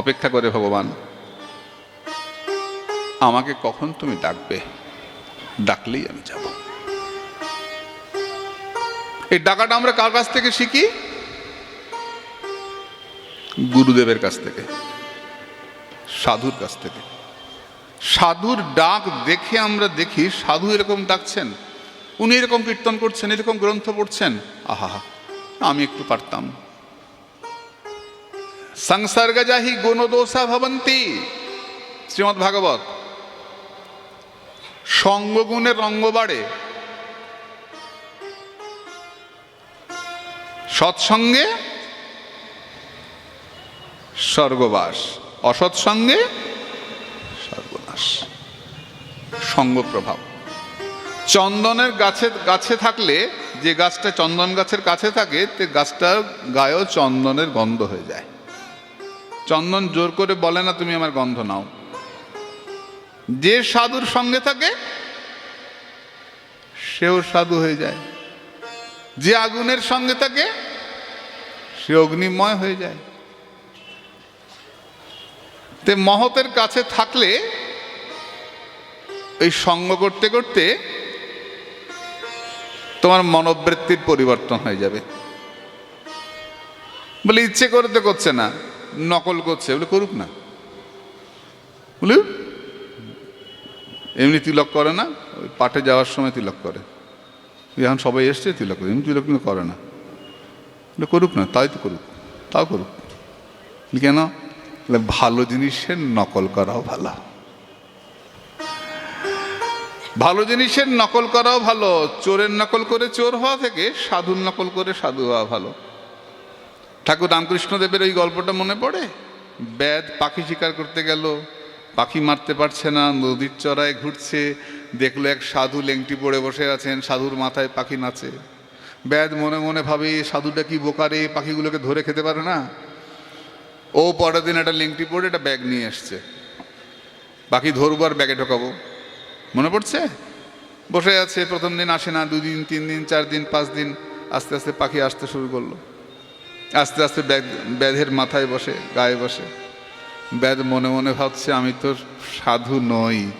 অপেক্ষা করে, ভগবান, আমাকে কখন তুমি ডাকবে? ডাকলেই আমি যাব। এই ডাকাটা আমরা কার কাছ থেকে শিখি? গুরুদেবের কাছ থেকে, সাধুর কাছ থেকে। সাধুর ডাক দেখে আমরা দেখি, সাধু এরকম ডাকছেন, উনি এরকম কীর্তন করছেন, এরকম গ্রন্থ পড়ছেন। আহা, আমি একটু পারতাম। সংসর্গজাহি গুণদোষা ভবন্তি শ্রীমৎ ভাগবত সঙ্গগুণের রঙ্গ বাড়ে সৎসঙ্গে স্বর্গবাস অসৎসঙ্গে সর্বনাশ সঙ্গ প্রভাব চন্দনের গাছে গাছে থাকলে, যে গাছটা চন্দন গাছের কাছে থাকে, তে গাছটার গায়েও চন্দনের গন্ধ হয়ে যায়। চন্দন জোর করে বলে না, তুমি আমার গন্ধ নাও। যে সাধুর সঙ্গে থাকে, সেও সাধু হয়ে যায়। যে আগুনের সঙ্গে থাকে, সে অগ্নিময় হয়ে যায়। তে মহতের কাছে থাকলে, এই সঙ্গ করতে করতে তোমার মনোবৃত্তির পরিবর্তন হয়ে যাবে। বলে ইচ্ছে করতে করছে না। নকল করছে, বলে করুক না। বলে, এমনি তিলক করে না, ওই পাঠে যাওয়ার সময় তিলক করে। এখন সবাই এসছে, তিলক করে। এমনি তিলক কিন্তু করে না। বলে করুক না, তাই তো করুক, তাও করুক। কেন? ভালো জিনিসের নকল করাও ভালো। ভালো জিনিসের নকল করাও ভালো। চোরের নকল করে চোর হওয়া থেকে সাধুর নকল করে সাধু হওয়া ভালো। ঠাকুর রামকৃষ্ণদেবের ওই গল্পটা মনে পড়ে? ব্যাদ পাখি শিকার করতে গেল, পাখি মারতে পারছে না, নদীর চড়ায় ঘুরছে, দেখল এক সাধু লেংটি পড়ে বসে আছেন, সাধুর মাথায় পাখি নাচে। ব্যাদ মনে মনে ভাবে, সাধুটা কি বোকারে পাখিগুলোকে ধরে খেতে পারে না? ও পরের দিন একটা লেংটি পড়ে একটা ব্যাগ নিয়ে এসছে পাখি ধরবো আর ব্যাগে ঢোকাবো। মনে পড়ছে? বসে আছে, প্রথম দিন আসে না, দুদিন, তিন দিন, চার দিন, পাঁচ দিন, আস্তে আস্তে পাখি আসতে শুরু করল। আস্তে আস্তে ব্যাধের মাথায় বসে, গায়ে বসে। ব্যাধ মনে মনে ভাবছে, আমি তো সাধু নই,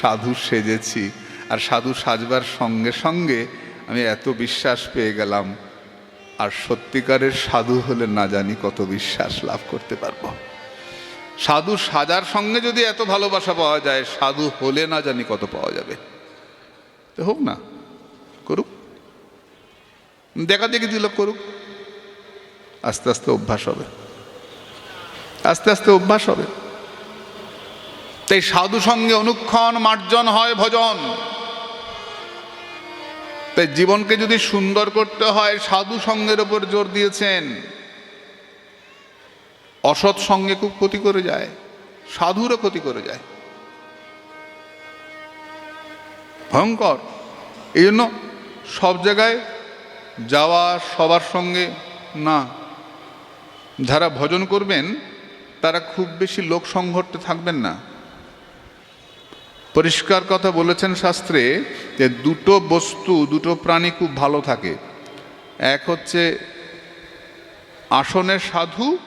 সাধু সেজেছি। আর সাধু সাজবার সঙ্গে সঙ্গে আমি এত বিশ্বাস পেয়ে গেলাম। আর সত্যিকারের সাধু হলে না জানি কত বিশ্বাস লাভ করতে পারব। সাধু সাজার সঙ্গে যদি এত ভালোবাসা পাওয়া যায়, সাধু হলে না জানি কত পাওয়া যাবে। তো হোক না, করুক। দেখা দেখি দিল করুক। আস্তে আস্তে অভ্যাস হবে। আস্তে আস্তে অভ্যাস হবে। তাই সাধু সঙ্গে অনুক্ষণ মার্জন হয় ভজন। তাই জীবনকে যদি সুন্দর করতে হয়, সাধু সঙ্গের ওপর জোর দিয়েছেন, অসৎ সঙ্গে খুব ক্ষতি করে যায়, সাধুরও ক্ষতি করে যায়। ভয়ঙ্কর। এই জন্য সব জায়গায় যাওয়া সবার সঙ্গে না। যারা ভজন করবেন, তারা খুব বেশি লোক সংঘর্তে থাকবেন না। পরিষ্কার কথা বলেছেন শাস্ত্রে যে দুটো বস্তু, দুটো প্রাণী খুব ভালো থাকে। এক হচ্ছে আসনের সাধু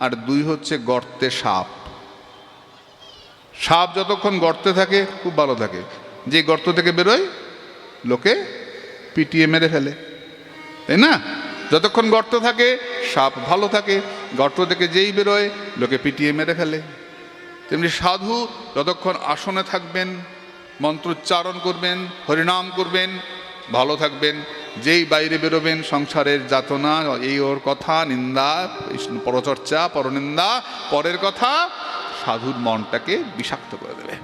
আর দুই হচ্ছে গর্তে সাপ। সাপ যতক্ষণ গর্তে থাকে, খুব ভালো থাকে। যে গর্ত থেকে বেরোয়, লোকে পিটিয়ে মেরে ফেলে। তাই না? যতক্ষণ গর্ত থাকে, সাপ ভালো থাকে। গর্ত থেকে যেই বেরোয়, লোকে পিটিয়ে মেরে ফেলে। তেমনি সাধু যতক্ষণ আসনে থাকবেন, মন্ত্রোচ্চারণ করবেন, হরিনাম করবেন, ভালো থাকবেন। যেই বাইরে বেরোবেন, সংসারের যাতনা, এই ওর কথা, নিন্দা পরচর্চা, পরনিন্দা, পরের কথা সাধুর মনটাকে বিষাক্ত করে দেবে।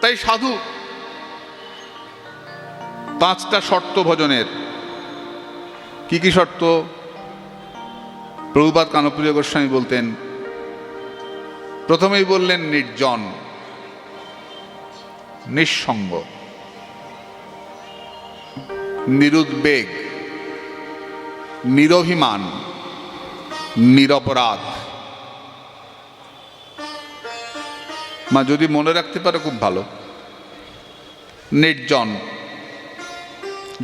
তাই সাধু পাঁচটা শর্ত ভজনের। কি কি শর্ত? প্রভুপাত কানপ্রিয় গোস্বামী বলতেন, প্রথমেই বললেন নির্জন, নিঃসঙ্গ, নিরুদ্বেগ, নিরভিমান, নিরপরাধ। মা, যদি মনে রাখতে পারে খুব ভালো। নির্জন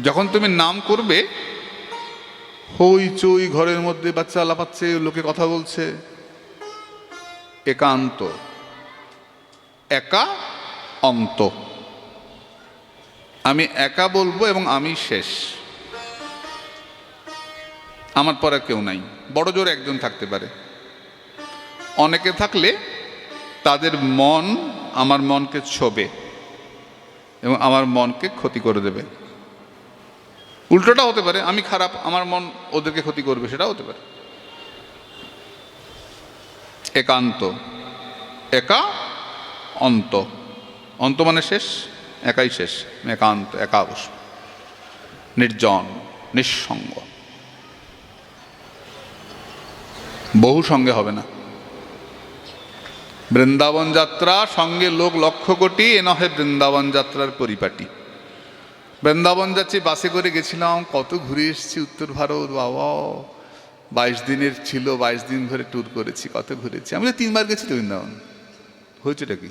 যখন তুমি নাম করবে হইচই ঘরের মধ্যে বাচ্চা লাফাচ্ছে লোকে কথা বলছে। একান্ত। একা অন্ত। আমি একা বলব এবং আমি শেষ। আমার পরে আর কেউ নাই। বড় জোর একজন থাকতে পারে। অনেকে থাকলে তাদের মন আমার মনকে ছোবে এবং আমার মনকে ক্ষতি করে দেবে। উল্টোটা হতে পারে, আমি খারাপ, আমার মন ওদেরকে ক্ষতি করবে সেটা হতে পারে। একান্ত। একা অন্ত। অন্ত মানে শেষ, একাই শেষ। একান্ত, একা বসব। নির্জন, নিঃসঙ্গ। বহু সঙ্গে হবে না। বৃন্দাবন যাত্রা সঙ্গে লোক লক্ষ কোটি, এ নহে বৃন্দাবন যাত্রার পরিপাটি। বৃন্দাবন যাচ্ছি, বাসে করে গেছিলাম, কত ঘুরে এসেছি উত্তর ভারত, বাবা। বাইশ দিনের ছিল, বাইশ দিন ধরে ট্যুর করেছি, কত ঘুরেছি। আমি তিনবার গেছি তো বৃন্দাবন। হয়েছেটা কি?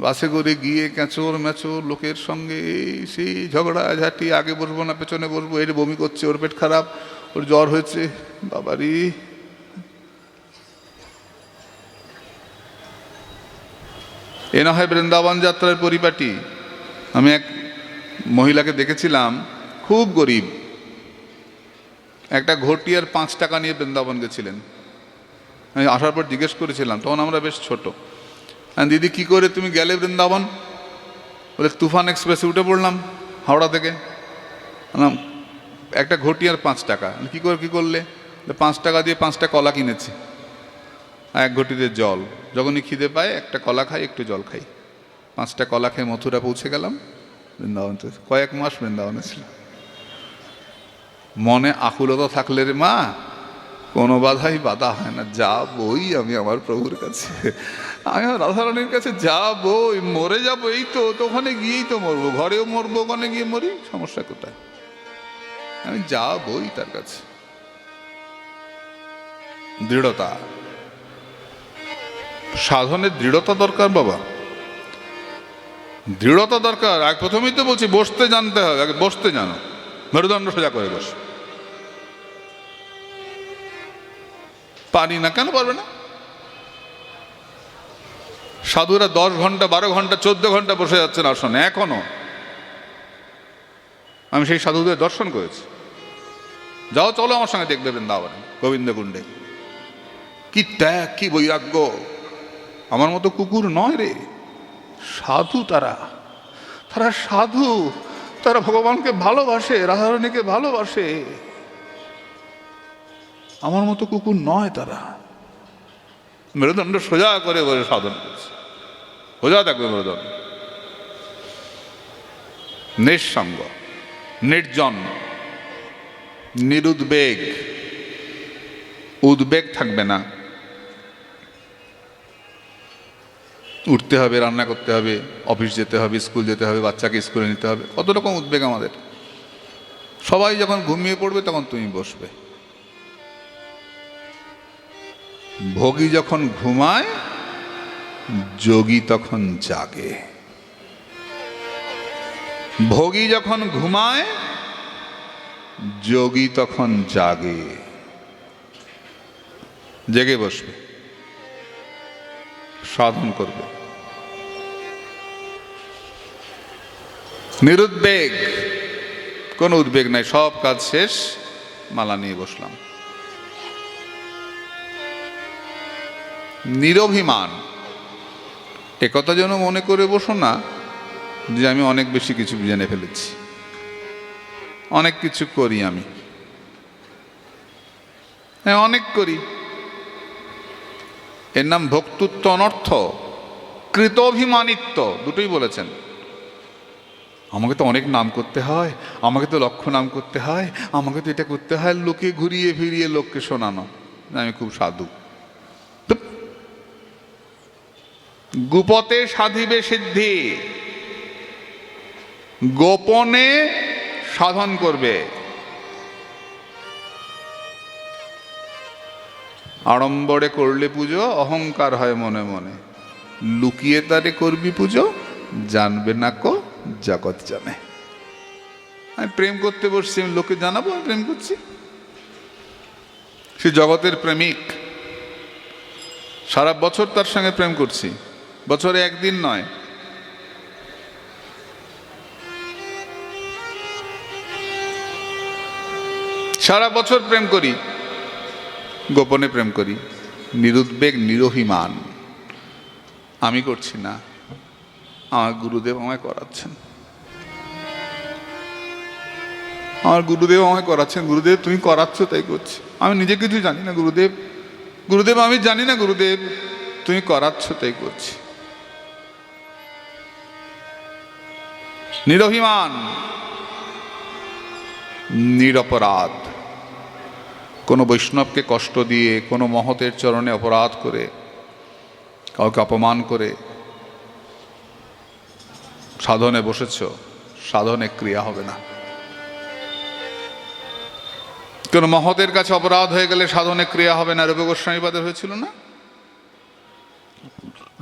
বাসে করে গিয়ে ক্যাঁচোর ম্যাচোর লোকের সঙ্গে সেই ঝগড়া ঝাঁটি, আগে বসবো না, পেছনে বসবো, এর বমি করছে, ওর পেট খারাপ, ওর জ্বর হয়েছে। বাবারি। এ না হয় বৃন্দাবন যাত্রার পরিপাটি। আমি এক মহিলাকে দেখেছিলাম, খুব গরিব। একটা ঘটি আর পাঁচ টাকা নিয়ে বৃন্দাবন গেছিলেন। আমি আসার পর জিজ্ঞেস করেছিলাম, তখন আমরা বেশ ছোট। আর দিদি, কি করে তুমি গেলে বৃন্দাবন? বলে, তুফান এক্সপ্রেসে উঠে পড়লাম হাওড়া থেকে। একটা ঘটি আর পাঁচ টাকা। কি করে, কি করলে? পাঁচ টাকা দিয়ে পাঁচটা কলা কিনেছি। এক ঘটিতে জল। যখনই খিদে পায়, একটা কলা খাই, একটু জল খাই। পাঁচটা কলা খেয়ে মথুরা পৌঁছে গেলাম। বৃন্দাবন কয়েক মাস বৃন্দাবনে ছিল। মনে আকুলতা থাকলে রে মা, কোনো বাধাই বাধা হয় না যা বই আমি আমার প্রভুর কাছে। আমি রাধারানীর কাছে যা বই মরে যাব, এই তো, ওখানে গিয়েই তো মরবো। ঘরেও মরবো, ওখানে গিয়ে মরি, সমস্যা কোথায়? আমি যা বই তার কাছে। দৃঢ়তা। সাধনের দৃঢ়তা দরকার বাবা। দৃঢ়তা দরকার। আগে প্রথমেই তো বলছি, বসতে জানতে হবে। আগে বসতে জানো। মেরুদণ্ড সোজা করে বস। পারি না কেন পারবে না? সাধুরা দশ ঘণ্টা, বারো ঘণ্টা, চোদ্দ ঘণ্টা বসে যাচ্ছেন আসনে, এখনও। আমি সেই সাধুদের দর্শন করেছি। যাও, চলো আমার সঙ্গে দেখবে বৃন্দাবনে, গোবিন্দকুণ্ডে। কি ত্যাগ, কি বৈরাগ্য। আমার মতো কুকুর নয় রে। সাধু তারা। তারা সাধু, তারা ভগবানকে ভালোবাসে রাধারণীকে ভালোবাসে। আমার মতো কুকুর নয় তারা। মেরুদণ্ড সোজা করে বলে সাধন করছে। সোজা থাকবে মেরুদণ্ড। নিঃসঙ্গ, নির্জন, নিরুদ্বেগ। উদ্বেগ থাকবে না। উঠতে হবে, রান্না করতে হবে, অফিস যেতে হবে, স্কুল যেতে হবে, বাচ্চাকে স্কুলে নিতে হবে। কত রকম উদ্বেগ আমাদের। সবাই যখন ঘুমিয়ে পড়বে তখন তুমি বসবে। ভোগী যখন ঘুমায়, যোগী তখন জাগে। ভোগী যখন ঘুমায়, যোগী তখন জাগে। জেগে বসবে। সাধন করবে। নিরুদ্বেগ, কোনো উদ্বেগ নাই, সব কাজ শেষ, মালা নিয়ে বসলাম। নিরভিমান একথা যেন মনে করে বসো না যে আমি অনেক বেশি কিছু জেনে ফেলেছি। অনেক কিছু করি আমি। হ্যাঁ অনেক করি। এর নাম ভক্তুত্ব অনর্থ, কৃতভিমানিত্ব, দুটোই বলেছেন। আমাকে তো অনেক নাম করতে হয়, আমাকে তো লক্ষ্য নাম করতে হয়, আমাকে তো এটা করতে হয়, লোকে ঘুরিয়ে ফিরিয়ে লোককে শোনানো। আমি খুব সাধু। গুপতে সাধিবে সিদ্ধি। গোপনে সাধন করবে। আড়ম্বরে করলে পুজো, অহংকার হয় মনে মনে। লুকিয়ে তারে করবি পুজো, জানবে না কো জগৎ জানে। আমি প্রেম করতে বসছি, আমি লোকে জানাব, আমি প্রেম করছি। সে জগতের প্রেমিক। সারা বছর তার সঙ্গে প্রেম করছি। বছরে একদিন নয়। সারা বছর প্রেম করি। গোপনে প্রেম করি। নিরুদ্বেগ নিরভিমান। আমি করছি না। আমার গুরুদেব আমায় করাচ্ছেন। আমার গুরুদেব আমায় করাচ্ছেন। গুরুদেব, তুমি করাচ্ছ, তাই করছি। আমি নিজে কিছু জানি না, গুরুদেব। গুরুদেব, আমি জানি না, গুরুদেব। তুমি করাচ্ছ, তাই করছি। নিরভিমান। নিরপরাধ। কোনো বৈষ্ণবকে কষ্ট দিয়ে, কোনো মহতের চরণে অপরাধ করে, কাউকে অপমান করে সাধনে বসেছ, সাধনে ক্রিয়া হবে না। কোন মহতের কাছে অপরাধ হয়ে গেলে সাধনে ক্রিয়া হবে না রূপ গোস্বামীপাদের হয়েছিল না?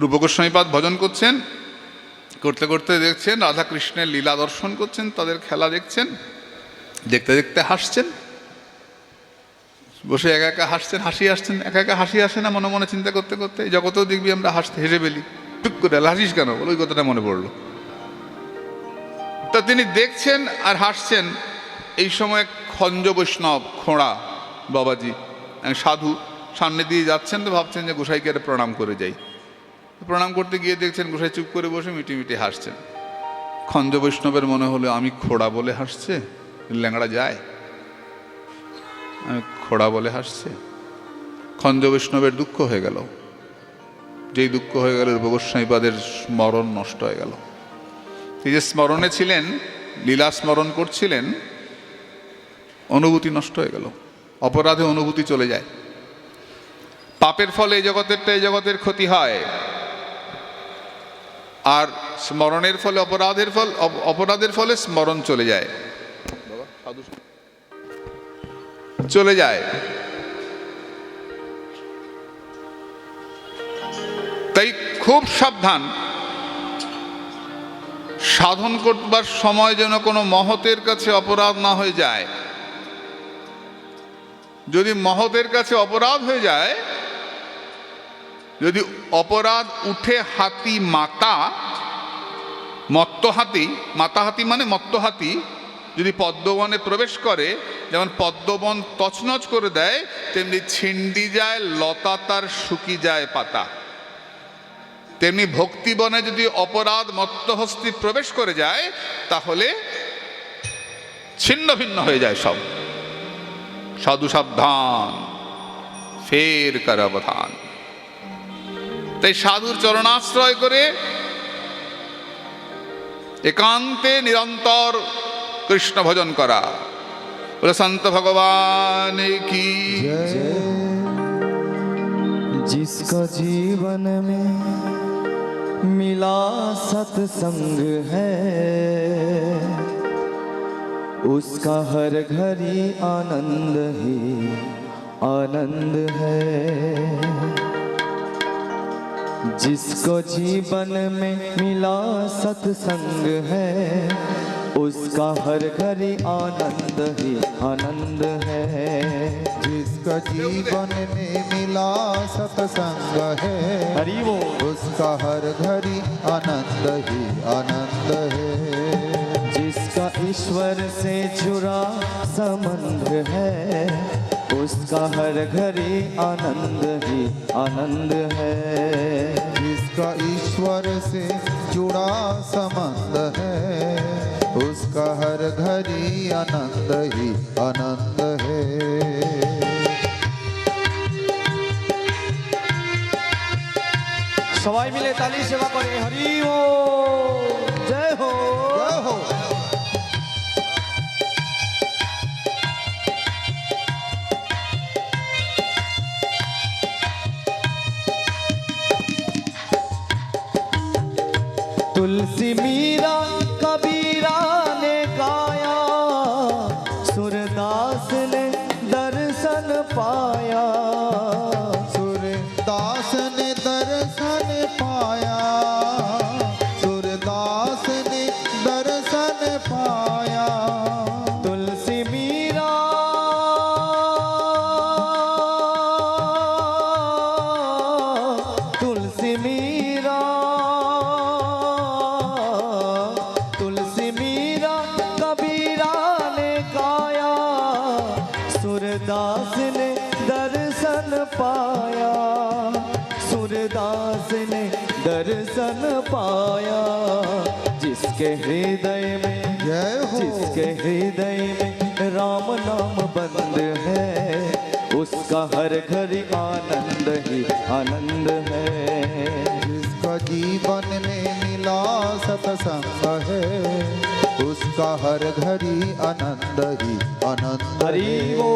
রূপ গোস্বামীপাদ ভজন করছেন, করতে করতে দেখছেন রাধা কৃষ্ণের লীলা দর্শন করছেন, তাদের খেলা দেখছেন, দেখতে দেখতে হাসছেন। বসে একা একা হাসছেন, হাসি আসছেন, একা একা হাসি আসে না, মনে মনে চিন্তা করতে করতে জগতেও দেখবি আমরা হাসতে হেসে ফেলি। টুক করে হাসিস কেন? বলো ওই কথাটা মনে পড়ল। তা তিনি দেখছেন আর হাসছেন, এই সময় খঞ্জ বৈষ্ণব, খোঁড়া বাবাজি সাধু সামনে দিয়ে যাচ্ছেন তো ভাবছেন যে গোসাইকে একটা প্রণাম করে যাই। প্রণাম করতে গিয়ে দেখছেন গোসাই চুপ করে বসে মিটি মিটি হাসছেন। খঞ্জ বৈষ্ণবের মনে হলো, আমি খোড়া বলে হাসছে? ল্যাংড়া যায়? খোড়া বলে হাসছে। খঞ্জ বৈষ্ণবের দুঃখ হয়ে গেল। যেই দুঃখ হয়ে গেল রূপগোস্বামীপাদের স্মরণ নষ্ট হয়ে গেল। এই যে স্মরণে ছিলেন, লীলা স্মরণ করছিলেন, অনুভূতি নষ্ট হয়ে গেল। অপরাধে অনুভূতি চলে যায়। পাপের ফলে এই জগতেরটা এই জগতের ক্ষতি হয়। আর স্মরণের ফলে, অপরাধের ফল অপরাধের ফলে স্মরণ চলে যায়। চলে যায়। তাই খুব সাবধান। সাধন করবার সময় যেন কোনো মহতের কাছে অপরাধ না হয়ে যায়। যদি মহতের কাছে অপরাধ হয়ে যায়, যদি অপরাধ উঠে হাতি মাতা মত্ত হাতি মাতা হাতি মানে মত্ত হাতি যদি পদ্মবনে প্রবেশ করে যেমন পদ্মবন তছনছ করে দেয়, তেমনি ছিন্ডি যায়, লতা তার শুকি যায় পাতা। তেমনি ভক্তিবনে যদি অপরাধ মত্তহস্তি প্রবেশ করে যায়, তাহলে ছিন্ন ভিন্ন হয়ে যায় সব। সাধু সাবধান, ফের করাবধান তাই সাধুর চরণাশ্রয় করে একান্তে নিরন্তর কৃষ্ণ ভজন করা। बोले संत भगवान की। जिसको जीवन में मिला सत्संग है, उसका हर घड़ी आनंद ही आनंद है। जिसको जीवन में मिला सत्संग है उसका हर घड़ी आनंद ही आनंद है। जिसका जीवन में मिला सत्संग है हरि वो उसका हर घड़ी आनंद ही आनंद है। जिसका ईश्वर से जुड़ा संबंध है उसका हर घड़ी आनंद ही आनंद है। जिसका ईश्वर से जुड़ा संबंध है उसका हर घड़ी आनंद ही आनंद है সবাই মিলে তালি সেবা করে হরি ও জয় হো जय हो तुलसी मीरा दर्शन पाया जिसके हृदय में जिसके हृदय में राम नाम बंद है उसका हर घर आनंद ही आनंद है। जिसका जीवन में मिला सतसंग है उसका हर घड़ी आनंद ही आनंद हरी वो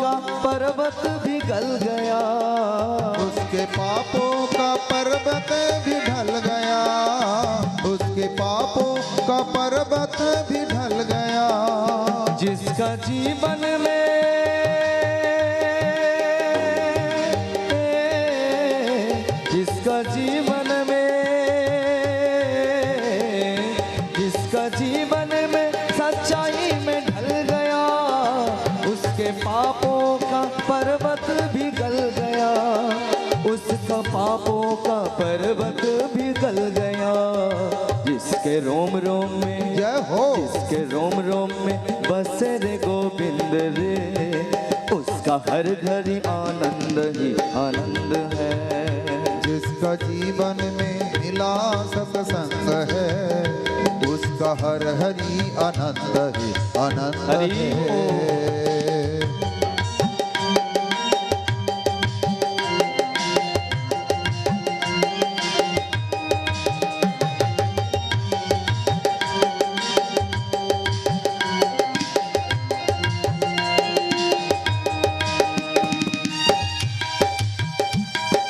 का पर्वत भी गल गया। उसके पापों का पर्वत भी ढल गया। उसके पापों का पर्वत भी ढल गया। जिसका जीवन में जिसके रोम रोम में जय हो। जिसके रोम रोम में बसे रे गोविंद रे उसका हर घड़ी आनंद ही आनंद है। जिसका जीवन में मिला सत्संग है उसका हर हरि आनंद ही आनंद हरि है।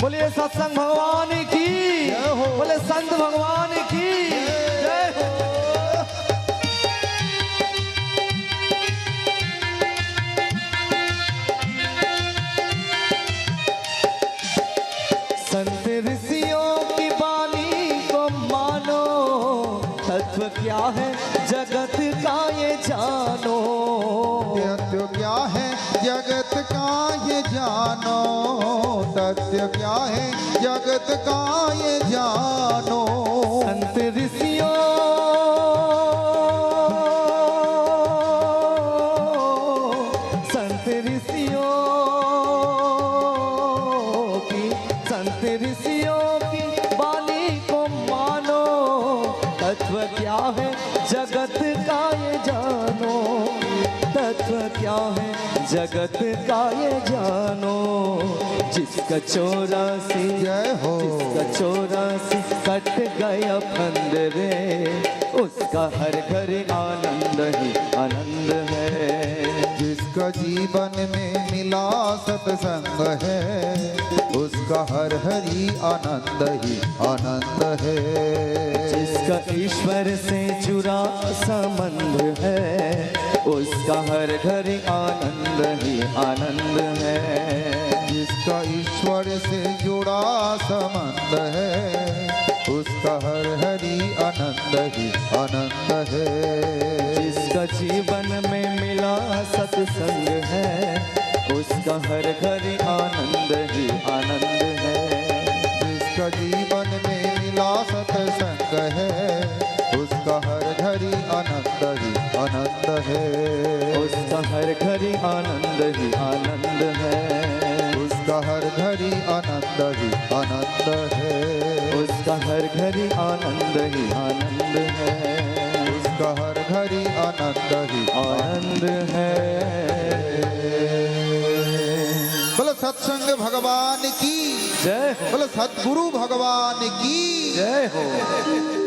बोलिए सत्संग भगवान की। हो। बोले संत भगवान की। जय हो। संत ऋषियों की वाणी को मानो तत्व क्या है? जगत का ये जानो। तथ्य क्या है? जगत का ये जानो। तथ्य क्या है? जगत का ये जानो। संत ऋषियों जगत का ये जानो जिसका चोरा सी जय हो। जिसका चोरा सी कट गया फंद रे उसका हर घर आनंद ही आनंद है। जिसका जीवन में मिला सत्संग है उसका हर हरि आनंद ही आनंद है। जिसका ईश्वर से जुड़ा संबंध है उसका हर घर आनंद ही आनंद है। जिसका ईश्वर से जुड़ा संबंध है उसका हर हरि आनंद ही आनंद है। जिसका जीवन में मिला सत्संग है उसका हर घर आनंद ही आनंद है जिसका जीवन में मिला सत्संग है उसका हर घड़ी आनंद ही आनंद है उसका हर घड़ी आनंद ही आनंद है उसका हर घड़ी आनंद ही आनंद है उसका हर घड़ी आनंद ही आनंद है उसका हर घड़ी आनंद ही आनंद है सत्संग भगवान की। जय बोलो सतगुरु भगवान की। जय हो।